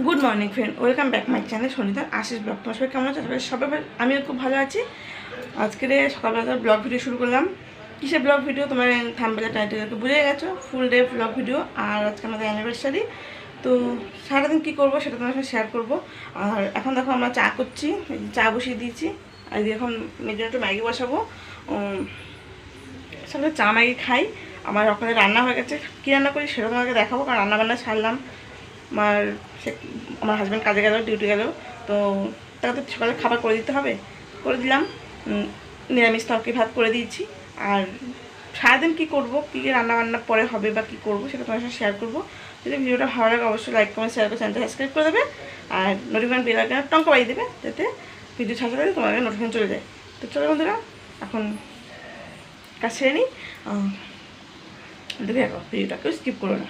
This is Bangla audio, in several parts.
Good morning friend welcome back my channel সনিতার Ashis vlog তোমার সবাই কেমন আছে? সবাই আমিও খুব ভালো আছি। আজকে সকালবেলা ব্লগ ভিডিও শুরু করলাম। কিসের ব্লগ ভিডিও তোমার থাম্বেলা টাইটেলকে বুঝে গেছো। ফুল ডে ব্লগ ভিডিও আর আজকে আমাদের অ্যানিভার্সারি তো সারাদিন কী করব সেটা তোমার সাথে শেয়ার করব। আর এখন দেখো আমরা চা করছি। চা বসিয়ে দিয়েছি। আর এখন মেয়ের একটু ম্যাগি বসাবো। সবাই চা ম্যাগি খাই। আমার ওখানে রান্না হয়ে গেছে। কী রান্না করি সেটা তোমাকে দেখাবো। কারণ রান্না বান্না ছাড়লাম। আমার আমার হাজব্যান্ড কাজে গেল ডিউটি গেল, তো তাকে তো সকালে খাবার করে দিতে হবে। করে দিলাম নিরামিষ তরকারি ভাত করে দিয়েছি। আর সারাদিন কী করব, কী রান্না বান্না পরে হবে বা কী করব সেটা তোমার সাথে শেয়ার করব। যদি ভিডিওটা ভালো লাগে, অবশ্যই লাইক কমেন্ট শেয়ার করে চ্যানেলটা সাবস্ক্রাইব করে দেবে। আর নোটিফিকেশন বেল আইকনে টঙ্কা বাড়িয়ে দেবে, যাতে ভিডিও ছাড়া তোমার তোমার নোটিফিকেশন চলে যায়। তো চলো বন্ধুরা, এখন কাজ সেরে নিই। দেখে ভিডিওটাকেও স্কিপ করো না।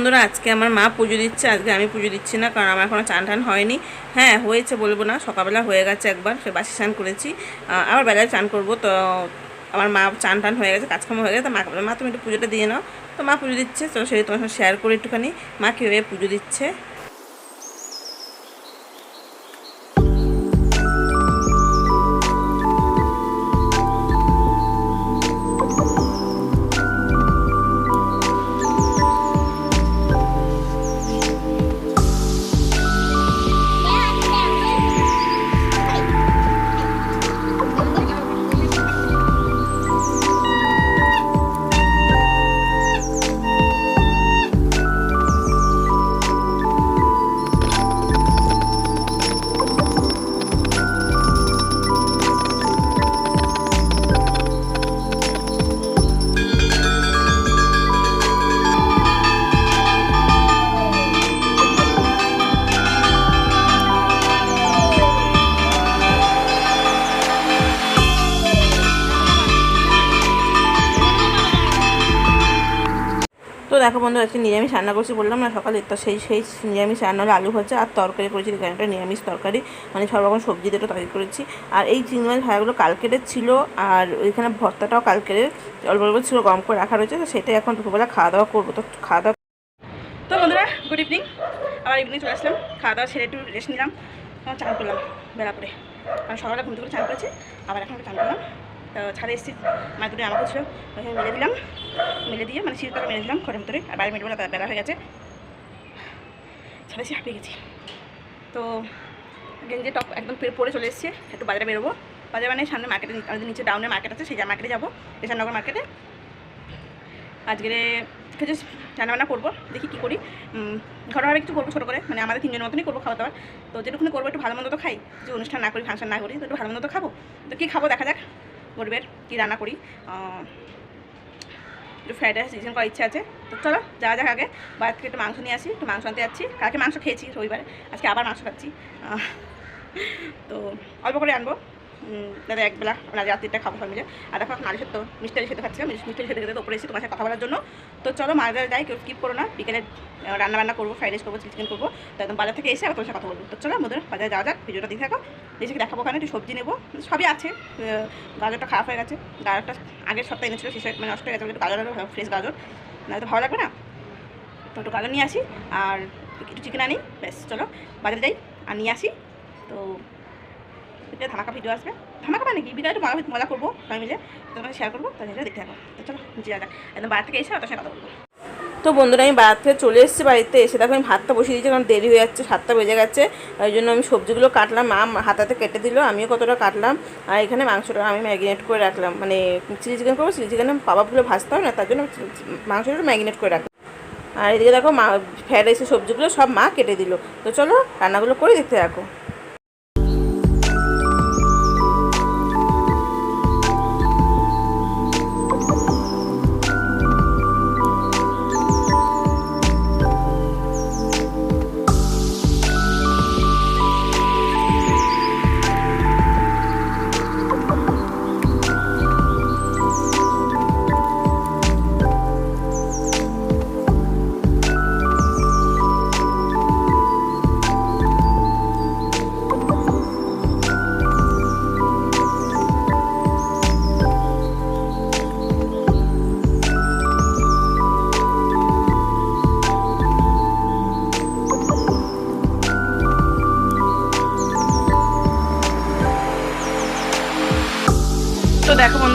বন্ধুরা, আজকে আমার মা পুজো দিচ্ছে, আজকে আমি পুজো দিচ্ছি না, কারণ আমার এখনও চান টান হয়নি। হ্যাঁ হয়েছে বলব না, সকালবেলা হয়ে গেছে একবার, সে বাসি স্নান করেছি। আবার বেলায় চান করব, তো আমার মা চান টান হয়ে গেছে, কাজকর্ম হয়ে গেছে মা মা, তুমি একটু পুজোটা দিয়ে নাও। তো মা পুজো দিচ্ছে, তো সেই তোমার সঙ্গে শেয়ার করে একটুখানি। মা কীভাবে পুজো দিচ্ছে? দেখো বন্ধু আজকে নিরামিষ রান্না করছি বললাম না সকালে, তো সেই সেই নিরামিষ রান্না আলু ভাজা আর তরকারি করেছি। একটা নিরামিষ তরকারি মানে সব রকম সবজি দিয়ে তরকারি করেছি। আর এই চিংড়ি মাছ ভাজাগুলো কালকেরের ছিল, আর ওইখানে ভর্তাটাও কালকেরের অল্প অল্প ছিল, গরম করে রাখা রয়েছে, তো সেটাই এখন দুপুরবেলা খাওয়া দাওয়া করব। তো খাওয়া দাওয়া তো বন্ধুরা গুড ইভিনিং আবার ইভিনিং চলে আসলাম খাওয়া দাওয়া ছেড়ে একটু রেস্ট নিলাম চান করলাম বেলা করে। কারণ সকালে ঘুম থেকে চান করেছি, আবার এখন চান করলাম। তো ছাড়ে এসেছি মাদুরে আমাকে ছিল ওখানে মেলে দিলাম, মেলে দিয়ে মানে শীতটা মেলে দিলাম ঘরের ভিতরে। আর বাইরে মেটবেলা বেলা হয়ে গেছে। ছাদে এসে হাঁপিয়ে গেছি। তো গেঞ্জি টপ একদম পরে- চলে এসেছি, একটু বাজারে বেরোবো। বাজারে মানে সামনে মার্কেটে আমাদের নিচে ডাউনে মার্কেট আছে, সেই মার্কেটে যাব রেশননগর মার্কেটে আজকে কিছু রান্নাবান্না করব, দেখি কী করি। ঘরোয়াভাবে কিছু করব ছোটো করে মানে আমাদের তিনজনের মতনই করব খাওয়া দাওয়া তো যেটুকুনি করব, একটু ভালো মন্দ তো খাই। যে অনুষ্ঠান না করি, ফাংশন না করি, তো একটু ভালো মন্দ তো খাব। তো কী খাব দেখা যাক। গরিবের কী রান্না করি? একটু ফ্রাইড রাইস সিজন করার ইচ্ছা আছে। তো চলো যা যাক আগে। বাইরে থেকে একটু মাংস নিয়ে আসি, একটু মাংস আনতে যাচ্ছি। কালকে মাংস খেয়েছি রবিবারে, আজকে আবার মাংস খাচ্ছি। তো অল্প করে আনব। দাদা একবেলা আমরা রাত্রিটা খাব সব মিলে আর দেখো এখন আলু সেদ্ধ মিষ্টি সেদ্ধ খাচ্ছিলাম মিষ্টি সেদ্ধ খেতে উপরে এসে তোমার সাথে কথা বলার জন্য। তো চলো মাঝে যাই কেউ স্কিপ করো না। বিকেলে আহ, রান্না বান্না করব ফ্রাইড রাইস করব চিকেন করব। তো একদম বাজার থেকে এসে আবার তোমার সাথে কথা বলব। তো চলো আমাদের বাজারে যাওয়া যাক ভিডিওটা দেখে থাকো। এসে দেখাবো ওখানে একটু সবজি নেব। সবই আছে গাজরটা খারাপ হয়ে গেছে। গাজরটা আগের সপ্তাহে এনেছিল শেষ মানে নষ্ট হয়ে গেছে বলে গাজর ফ্রেশ গাজর। না তো ভালো লাগবে না? তো একটু গাজর নিয়ে আসি আর একটু চিকেন আনি ব্যাস চলো বাজারে যাই আর নিয়ে আসি। তো এটা ধামাকা ভিডিও আসবে। ধামাকা মানে কি? ভিডিও মজা মজা করব, সবাই মিলে। তোমাকে শেয়ার করব দেখতে থাকো। তো চলো, নিচে একদম বাইরে থেকে এসে সাথে কথা বলব। তো বন্ধুরা, আমি বাজার থেকে চলে এসেছি বাড়িতে। এসে দেখো, আমি ভাতটা বসিয়ে দিয়েছি, কারণ দেরি হয়ে যাচ্ছে, সাতটা বেজে গেছে। ওই জন্য আমি সবজিগুলো কাটলাম। মা হাতাতে কেটে দিল, আমিও কতটা কাটলাম। আর এখানে মাংসটা আমি ম্যাগিনেট করে রাখলাম। মানে চিলি চিকেন করব, চিলি চিকেনে পাবাগুলো ভাজতে হবে না, তার জন্য মাংসটা ম্যাগিনেট করে রাখলাম। আর এদিকে দেখো, মা ফ্রাইড রাইসের সবজিগুলো সব মা কেটে দিল। তো চলো, রান্নাগুলো করে দেখতে রাখো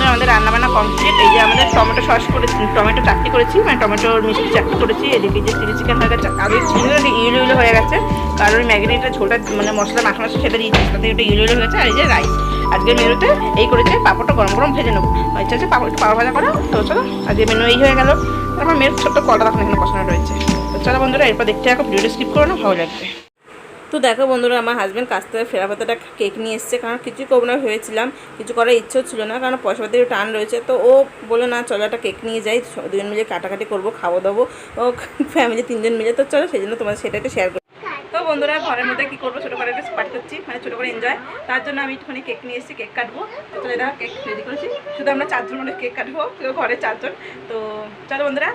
বন্ধুরা আমাদের রান্নাবান্না কমপ্লিট এই যে আমাদের টমেটো সস করেছি, টমেটো চাটনি করেছি মানে টমেটোর মিষ্টি চাটনি করেছি, এদিকে যে চিলি চিকেন হয়ে গেছে আগে চিকেনটা ইউলো ইউলো হয়ে গেছে, কারণ ওই ম্যাগনেটের ঝোলটা মানে মশলা মাখা মাখা সেটা দিয়েছি, তাতে ওটা ইউলো ইউলো হয়েছে, আর এই যে রাইস। আজকের মেনুতে এই করেছে, পাঁপড়টা গরম গরম ভেজে নেব। ইচ্ছা আছে পাঁপড় একটু পাপড় ভাজা করো? তো চলো, আজকে মেনু এই হয়ে গেল। তারপর মেয়ের ছোট্ট কলটা তখন এখানে বসানো রয়েছে। তো চলো বন্ধুরা, এরপর দেখতে থাকো, ভিডিওটা স্কিপ করো না, ভালো লাগবে। তো দেখো বন্ধুরা, আমার হাজব্যান্ড কাছ থেকে ফেরা পাতাটা কেক নিয়ে এসছে। কারণ কিছুই করব না ভেবেছিলাম, কিছু করার ইচ্ছেও ছিল না, কারণ পয়সা পাতির টান রয়েছে। তো ও বলে না, চলো একটা কেক নিয়ে যাই দুজন মিলে কাটাকাটি করব খাওয়া দাবো, ও ফ্যামিলি তিনজন মিলে। তো চলো, সেই জন্য তোমার সেটা একটু শেয়ার করি। তো বন্ধুরা, ঘরের মধ্যে কী করব, ছোটো করে একটা পার্টি করছি মানে ছোটো করে এনজয় তার জন্য আমি একটুখানি কেক নিয়ে এসেছি কেক কাটবো। তো চলে দেখো কেক রেডি করেছি। শুধু আমরা চারজন মানে কেক কাটবো ঘরে চারজন। তো চলো বন্ধুরা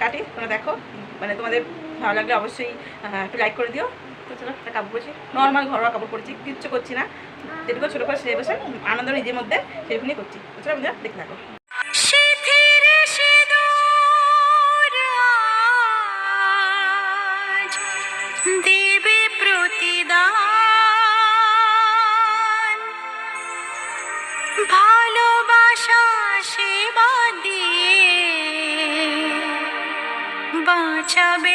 কাটি, তোমরা দেখো। মানে তোমাদের ভালো লাগলে অবশ্যই একটু লাইক করে দিও। নর্মাল ঘরোয়া কাপড় পরেছি, কিচ্ছু করছি না। যেটুকু করে বসে আনন্দ নিজের মধ্যে সেরকমই করছি। দেখতে থাকো। ভালোবাসা সেবা দিয়ে বাঁচাবে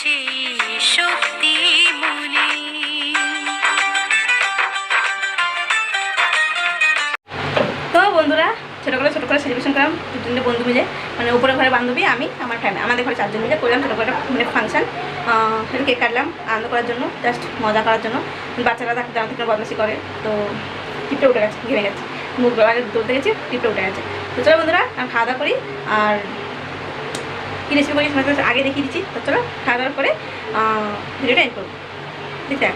সেই শক্তি মনে। তো বন্ধুরা, ছোটো করে ছোটো করে সেলিব্রেশন করলাম দু তিনটে বন্ধু মিলে। মানে উপরের ঘরে বান্ধবী, আমি আমার ফ্যামিলি আমাদের ঘরে চারজন মিলে করলাম ছোটো করে মানে ফাংশন কেক কাটলাম, আনন্দ করার জন্য জাস্ট মজা করার জন্য। বাচ্চারা তাকে জানা থেকে বদমাসি করে, তো টিপটে উঠে গেছে, ঘেমে গেছে। মুখ আগে দৌড়তে গেছে, টিপটে উঠে গেছে। তো চলো বন্ধুরা খাওয়া দাওয়া করি, আর কী রেসিপি করি তোমাদের আগে দেখিয়ে দিচ্ছি। তো চলো, খাওয়া দাওয়া করে ভিডিওটা এন্ড করব। আছে?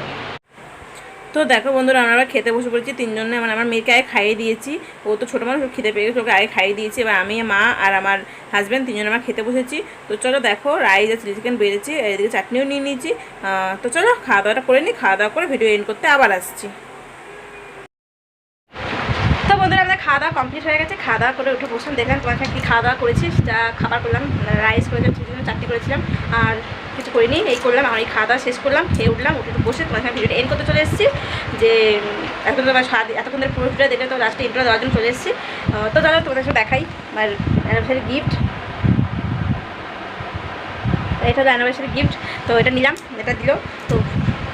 তো দেখো বন্ধুরা, আমরা আবার খেতে বসে পড়েছি তিনজনে। মানে আমার মেয়েকে আগে খাইয়ে দিয়েছি। ও তো ছোটো মানুষ খেতে পেয়ে গেছে, ওকে আগে খাইয়ে দিয়েছি। এবার আমি, মা আর আমার হাজব্যান্ড তিনজনে আমরা খেতে বসেছি। তো চলো দেখো রাইস আর চিলি চিকেন বেড়েছি, এদিকে চাটনিও নিয়ে নিয়েছি। তো চলো, খাওয়া দাওয়াটা করে নিই। খাওয়া দাওয়া করে ভিডিও এন্ড করতে আবার আসছি তো বন্ধুরা আমাদের খাওয়া দাওয়া কমপ্লিট হয়ে গেছে, খাওয়া দাওয়া করে উঠে বসলাম, দেখলাম তোমার সাথে কী খাওয়া দাওয়া করেছি যা খাবার করলাম রাইস করেছিলাম, চিকেন চাটনি করেছিলাম, আর কিছু করিনি, এই করলাম এই খাওয়া দাওয়া শেষ করলাম, খেয়ে উঠলাম, উঠে বসে তোমার সাথে ভিডিওটা এন্ড করতে চলে এসেছি, যে এতক্ষণ তোমার স্বাদ এতক্ষণ ধরে পুরো ভিডিও দেখে তো লাস্টে ইন্টারভিউ দেওয়ার জন্য চলে এসেছি। তো চলো তোমাদের সাথে দেখাই আমার অ্যানিভার্সারি গিফট এটা হলো অ্যানিভার্সারি গিফট তো এটা নিলাম, এটা দিল।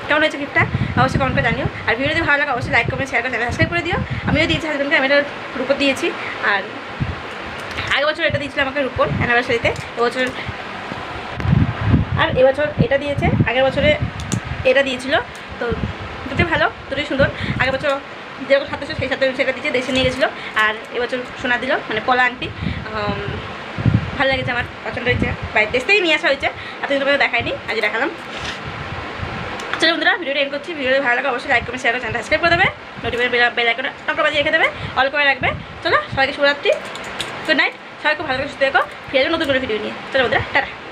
কেমন হয়েছে গিফটটা অবশ্যই কমেন্ট করে জানিও। আর ভিডিও যদি ভালো লাগে অবশ্যই লাইক কমেন্ট শেয়ার করে সাবস্ক্রাইব করে দিও। আমিও দিয়েছি হাজবেন্ডকে আমি এটা রূপর দিয়েছি। আর আগের বছর এটা দিয়েছিল আমাকে রূপর অ্যানিভার্সারিতে এবছর আর এবছর এটা দিয়েছে। আগের বছরে এটা দিয়েছিল। তো দুটোই ভালো দুটোই সুন্দর। আগের বছর যেরকম সাথে সেই সাথে সেটা দিয়েছে দেশে নিয়ে গেছিল। আর এবছর সোনা দিল মানে পলা উম, ভালো লেগেছে আমার পছন্দ হয়েছে। বাইরের দেশ নিয়ে আসা হয়েছে। এতদিন তোমাকে দেখায়নি আজ দেখালাম। চলো বন্ধুরা, ভিডিওটা এন্ড করছি। ভিডিও ভালো লাগে অবশ্যই লাইক কমেন্ট শেয়ার করে সাবস্ক্রাইব করে দেবে। নোটিফিকেশন বেল আইকন টক বাজিয়ে রেখে দেবে। অল করে রাখবে। চলো, সবাইকে শুভরাত্রি। গুড নাইট সবাইকে ভালো করে সুস্থ দেখো ফিরে নতুন করে ভিডিও নিয়ে। চলো বন্ধুরা, টাটা।